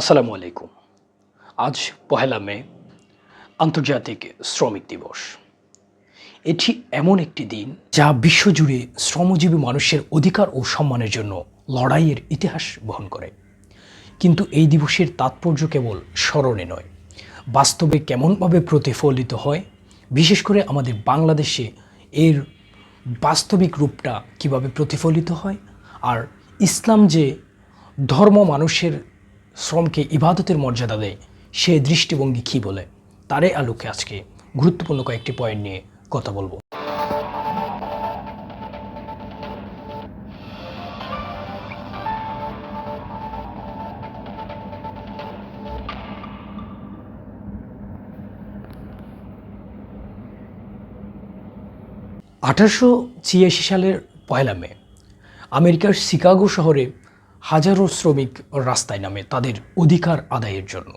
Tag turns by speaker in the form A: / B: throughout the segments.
A: আসসালামু আলাইকুম। আজ পহেলা মে, আন্তর্জাতিক শ্রমিক দিবস। এটি এমন একটি দিন যা বিশ্বজুড়ে শ্রমজীবী মানুষের অধিকার ও সম্মানের জন্য লড়াইয়ের ইতিহাস বহন করে। কিন্তু এই দিবসের তাৎপর্য কেবল স্মরণে নয়, বাস্তবে কেমনভাবে প্রতিফলিত হয়, বিশেষ করে আমাদের বাংলাদেশে এর বাস্তবিক রূপটা কীভাবে প্রতিফলিত হয়, আর ইসলাম যে ধর্ম মানুষের শ্রমকে ইবাদতের মর্যাদা দেয়। সে দৃষ্টিভঙ্গি কী বলে? তারই আলোকে আজকে গুরুত্বপূর্ণ কয়েকটি পয়েন্ট নিয়ে কথা বলব। আঠারোশো ছিয়াশি সালের পয়লা মে, আমেরিকার শিকাগো শহরে হাজারো শ্রমিক রাস্তায় নামে তাদের অধিকার আদায়ের জন্য।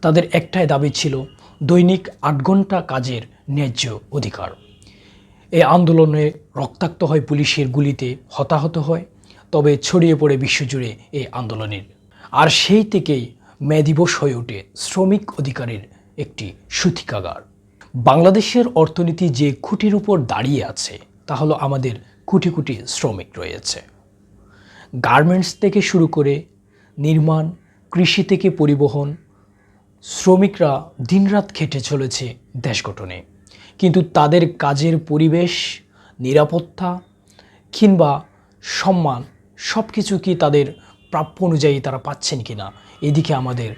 A: তাদের একটাই দাবি ছিল দৈনিক আট ঘণ্টা কাজের ন্যায্য অধিকার। এই আন্দোলনে রক্তাক্ত হয় পুলিশের গুলিতে হতাহত হয়, তবে ছড়িয়ে পড়ে বিশ্বজুড়ে এই আন্দোলনের। আর সেই থেকেই মে দিবস হয়ে ওঠে শ্রমিক অধিকারের একটি সূতিকাগার। বাংলাদেশের অর্থনীতি যে খুঁটির উপর দাঁড়িয়ে আছে, তা হলো আমাদের কোটি কোটি শ্রমিক রয়েছে। গার্মেন্টস থেকে শুরু করে নির্মাণ, কৃষি থেকে পরিবহন, শ্রমিকরা দিনরাত খেটে চলেছে দেশ গঠনে। কিন্তু তাদের কাজের পরিবেশ, নিরাপত্তা কিংবা সম্মান সব কিছু কি তাদের প্রাপ্য অনুযায়ী তারা পাচ্ছেন কি না এদিকে আমাদের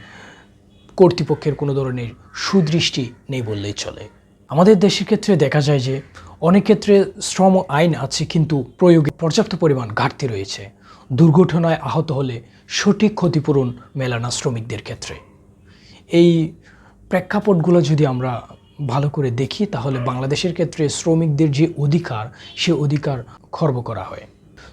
A: কর্তৃপক্ষের কোনো ধরনের সুদৃষ্টি নেই বললেই চলে। আমাদের দেশের ক্ষেত্রে দেখা যায় যে অনেক ক্ষেত্রে শ্রম আইন আছে কিন্তু প্রয়োগে পর্যাপ্ত পরিমাণ ঘাটতি রয়েছে। দুর্ঘটনায় আহত হলে সঠিক ক্ষতিপূরণ মেলে না শ্রমিকদের ক্ষেত্রে। এই প্রেক্ষাপটগুলো যদি আমরা ভালো করে দেখি, তাহলে বাংলাদেশের ক্ষেত্রে শ্রমিকদের যে অধিকার, সে অধিকার খর্ব করা হয়।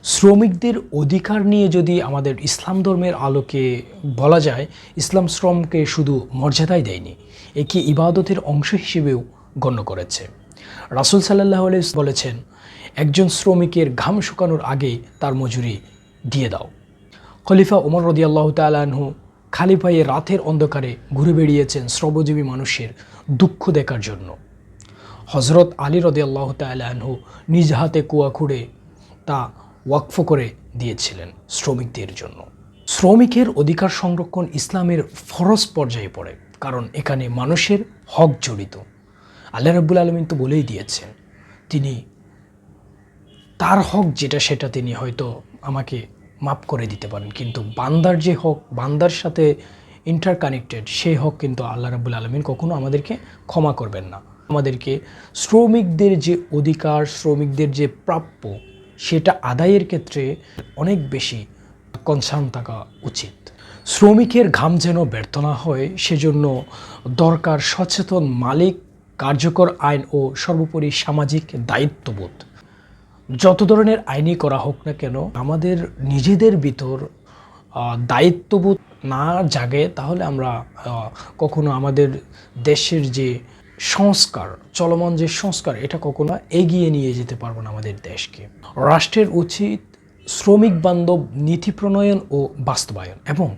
A: শ্রমিকদের অধিকার নিয়ে যদি আমাদের ইসলাম ধর্মের আলোকে বলা যায়, ইসলাম শ্রমকে শুধু মর্যাদাই দেয়নি, একে ইবাদতের অংশ হিসেবেও গণ্য করেছে। রাসুল সাল্লাহ বলেছেন, একজন শ্রমিকের ঘাম শুকানোর আগে তার মজুরি দিয়ে দাও। খলিফা ওমর রদি আল্লাহ তালাহু খালি রাতের অন্ধকারে ঘুরে বেড়িয়েছেন শ্রমজীবী মানুষের দুঃখ দেখার জন্য। হজরত আলী রদি আল্লাহ তালাহু নিজ হাতে কুয়া খুঁড়ে তা ওয়াকফ করে দিয়েছিলেন শ্রমিকদের জন্য। শ্রমিকের অধিকার সংরক্ষণ ইসলামের ফরজ পর্যায়ে পড়ে, কারণ এখানে মানুষের হক জড়িত। আল্লাহ রাব্বুল আলমিন তো বলেই দিয়েছেন, তিনি তার হক যেটা সেটা তিনি হয়তো আমাকে মাপ করে দিতে পারেন। কিন্তু বান্দার যে হক, বান্দার সাথে ইন্টার কানেক্টেড সেই হক কিন্তু আল্লাহ রাবুল আলমিন কখনো আমাদেরকে ক্ষমা করবেন না। আমাদেরকে শ্রমিকদের যে অধিকার, শ্রমিকদের যে প্রাপ্য, সেটা আদায়ের ক্ষেত্রে অনেক বেশি কনসার্ন থাকা উচিত। শ্রমিকের ঘাম যেন ব্যর্থ না হয়, সেজন্য দরকার সচেতন মালিক, কার্যকর আইন ও সর্বোপরি সামাজিক দায়িত্ববোধ। যত ধরনের আইনি করা হোক না কেন, আমাদের নিজেদের ভিতর দায়িত্ববোধ না জাগে, তাহলে আমরা কখনো আমাদের দেশের যে সংস্কার, চলমান যে সংস্কার, এটা কখনো এগিয়ে নিয়ে যেতে পারব না আমাদের দেশকে। রাষ্ট্রের উচিত শ্রমিক বান্ধব নীতি প্রণয়ন ও বাস্তবায়ন এবং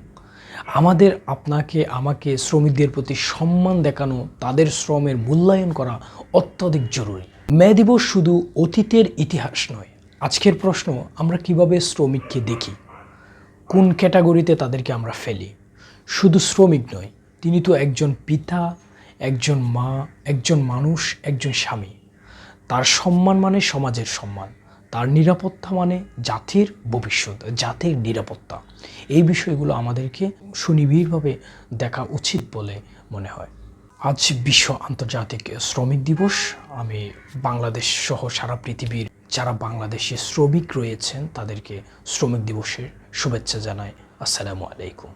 A: আমাদের আপনাকে, আমাকে শ্রমিকদের প্রতি সম্মান দেখানো, তাদের শ্রমের মূল্যায়ন করা অত্যধিক জরুরি। মে দিবস শুধু অতীতের ইতিহাস নয়, আজকের প্রশ্ন, আমরা কীভাবে শ্রমিককে দেখি? কোন ক্যাটাগরিতে তাদেরকে আমরা ফেলি? শুধু শ্রমিক নয়, তিনি তো একজন পিতা, একজন মা, একজন মানুষ, একজন স্বামী। তার সম্মান মানে সমাজের সম্মান, তার নিরাপত্তা মানে জাতির ভবিষ্যৎ, জাতির নিরাপত্তা। এই বিষয়গুলো আমাদেরকে সুনিবিড়ভাবে দেখা উচিত বলে মনে হয়। আজ বিশ্ব আন্তর্জাতিক শ্রমিক দিবস। আমি বাংলাদেশ সহ সারা পৃথিবীর যারা বাংলাদেশে শ্রমিক রয়েছেন, তাদেরকে শ্রমিক দিবসের শুভেচ্ছা জানাই। আসসালামু আলাইকুম।